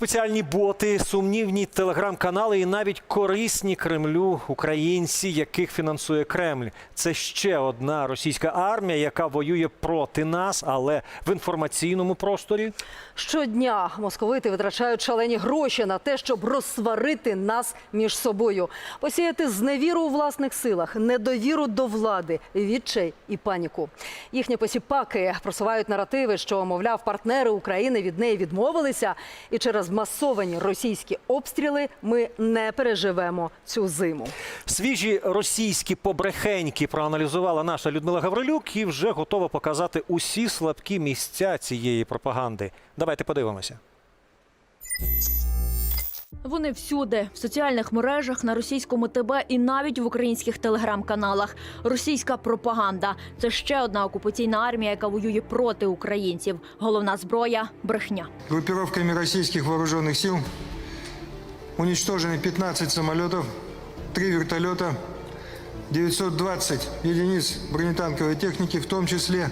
Спеціальні боти, сумнівні телеграм-канали і навіть корисні Кремлю українці, яких фінансує Кремль. Це ще одна російська армія, яка воює проти нас, але в інформаційному просторі. Щодня московити витрачають шалені гроші на те, щоб розсварити нас між собою, посіяти зневіру у власних силах, недовіру до влади, відчай і паніку. Їхні посіпаки просувають наративи, що мовляв, партнери України від неї відмовилися, і через масовані російські обстріли ми не переживемо цю зиму. Свіжі російські побрехеньки проаналізувала наша Людмила Гаврилюк і вже готова показати усі слабкі місця цієї пропаганди. Давайте подивимося. Вони всюди в соціальних мережах, на російському ТБ і навіть в українських телеграм-каналах. Російська пропаганда це ще одна окупаційна армія, яка воює проти українців. Головна зброя брехня. Группировками российских вооруженных сил уничтожены 15 самолетов, 3 вертолета, 920 единиц бронетанковой техники, в том числе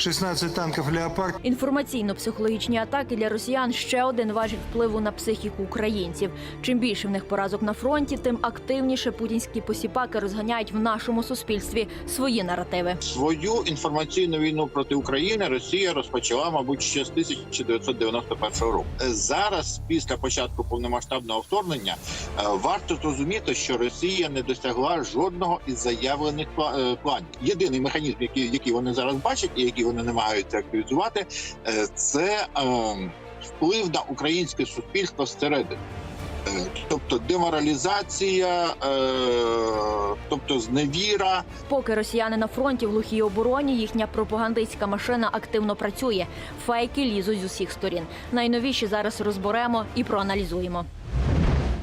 16 танков «Леопард». Інформаційно-психологічні атаки для росіян ще один важіль впливу на психіку українців. Чим більше в них поразок на фронті, тим активніше путінські посіпаки розганяють в нашому суспільстві свої наративи. Свою інформаційну війну проти України Росія розпочала, мабуть, ще з 1991 року. Зараз, після початку повномасштабного вторгнення, е, варто зрозуміти, що Росія не досягла жодного із заявлених е, планів. Єдиний механізм, який вони зараз бачать, і який вони намагаються активізувати, е, це е, вплив на українське суспільство зсередини. Е, Тобто деморалізація, тобто зневіра, Поки росіяни на фронті в глухій обороні, їхня пропагандистська машина активно працює. Фейки лізуть з усіх сторін. Найновіші зараз розберемо і проаналізуємо.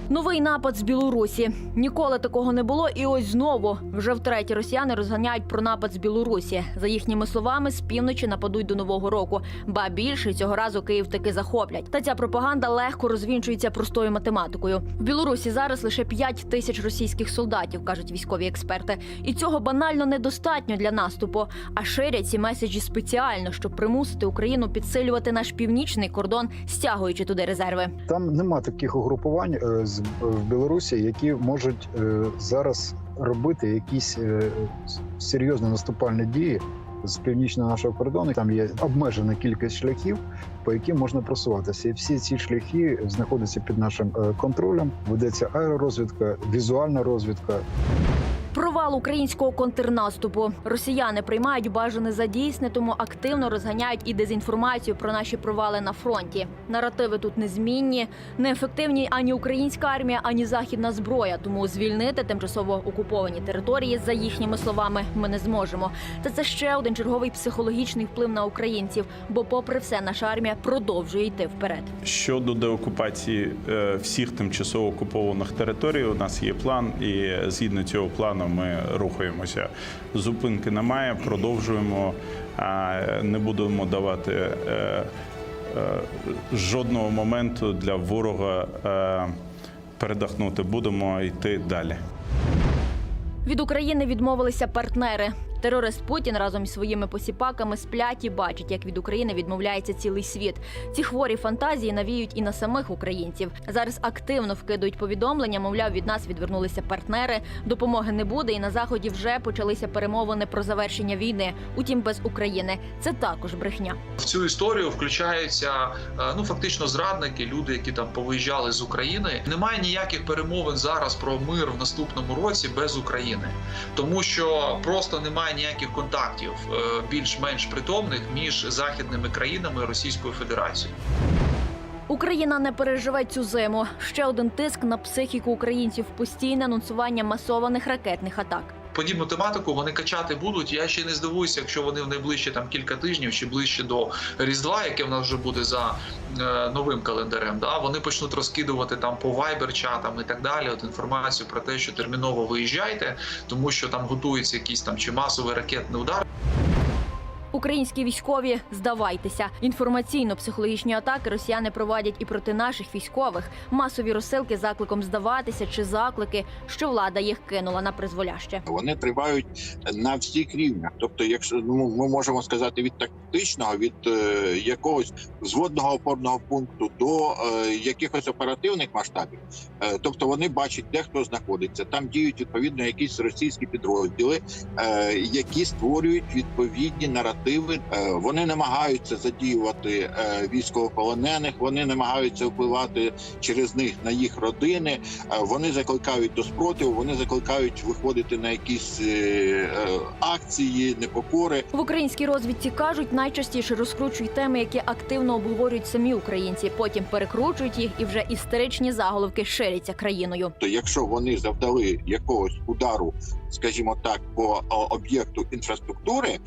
Новий напад з Білорусі. Ніколи такого не було, і ось знову вже втретє росіяни розганяють про напад з Білорусі. За їхніми словами, з півночі нападуть до нового року. Ба більше цього разу Київ таки захоплять. Та ця пропаганда легко розвінчується простою математикою. В Білорусі зараз лише 5 тисяч російських солдатів, кажуть військові експерти. І цього банально недостатньо для наступу. А ширять ці меседжі спеціально, щоб примусити Україну підсилювати наш північний кордон, стягуючи туди резерви. Там нема таких угрупувань е, в Білорусі, які можуть е, зараз робити якісь е, серйозні наступальні дії з північного нашого кордону. Там є обмежена кількість шляхів, по яким можна просуватися. І всі ці шляхи знаходяться під нашим е, контролем. Ведеться аеророзвідка, візуальна розвідка, Провал українського контрнаступу. Росіяни приймають бажане за дійсне, тому активно розганяють і дезінформацію про наші провали на фронті. Наративи тут незмінні, неефективні ані українська армія, ані західна зброя. Тому звільнити тимчасово окуповані території, за їхніми словами, ми не зможемо. Та це ще один черговий психологічний вплив на українців. Бо, попри все, наша армія продовжує йти вперед. Щодо деокупації е, всіх тимчасово окупованих територій, у нас є план, і згідно цього плану ми рухаємося. Зупинки немає, продовжуємо. а Не будемо давати е, е, жодного моменту для ворога е, передохнути. Будемо йти далі. Від України відмовилися партнери. Терорист Путін разом із своїми посіпаками сплять і бачить, як від України відмовляється цілий світ. Ці хворі фантазії навіють і на самих українців. Зараз активно вкидують повідомлення. Мовляв, від нас відвернулися партнери. Допомоги не буде, і на заході вже почалися перемовини про завершення війни. Утім, без України це також брехня. В цю історію включаються е, ну фактично зрадники, люди, які там повиїжджали з України. Немає ніяких перемовин зараз про мир в наступному році без України, тому що просто немає ніяких контактів е, більш-менш притомних між західними країнами Російською Федерацією. Україна не переживе цю зиму. Ще один тиск на психіку українців, постійне анонсування масованих ракетних атак. Подібну тематику вони качати будуть. Я ще не здивуюся, якщо вони в найближчі там кілька тижнів чи ближче до Різдва, яке в нас вже буде за е, новим календарем. Да, вони почнуть розкидувати там по вайбер чатам і так далі. От інформацію про те, що терміново виїжджайте, тому що там готується якийсь там чи масовий ракетний удар. Українські військові здавайтеся. Інформаційно-психологічні атаки росіяни проводять і проти наших військових. Масові розсилки закликом здаватися чи заклики, що влада їх кинула на призволяще. Вони тривають на всіх рівнях. Тобто, якщо ну ми можемо сказати від тактичного, від е, якогось зводного опорного пункту до е, якихось оперативних масштабів, Е, тобто вони бачать, де хто знаходиться. Там діють відповідно якісь російські підрозділи, е, які створюють відповідні наративи. Е, вони намагаються задіювати е, військовополонених, вони намагаються впливати через них на їх родини. Е, Вони закликають до спротиву, вони закликають виходити на якісь акції, непокори. В українській розвідці кажуть, найчастіше розкручують теми, які активно обговорюють самі українці. Потім перекручують їх, і вже істеричні заголовки ширяться країною. То якщо вони завдали якогось удару, скажімо так, по об'єкту інфраструктури.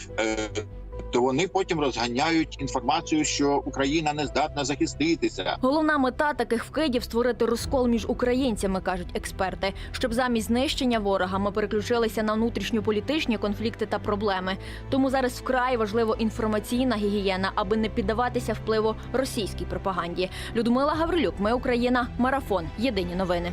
То вони потім розганяють інформацію, що Україна не здатна захиститися. Головна мета таких вкидів створити розкол між українцями, кажуть експерти, щоб замість знищення ворога ми переключилися на внутрішньополітичні конфлікти та проблеми. Тому зараз вкрай важливо інформаційна гігієна, аби не піддаватися впливу російській пропаганді. Людмила Гаврилюк, ми Україна, марафон. Єдині новини.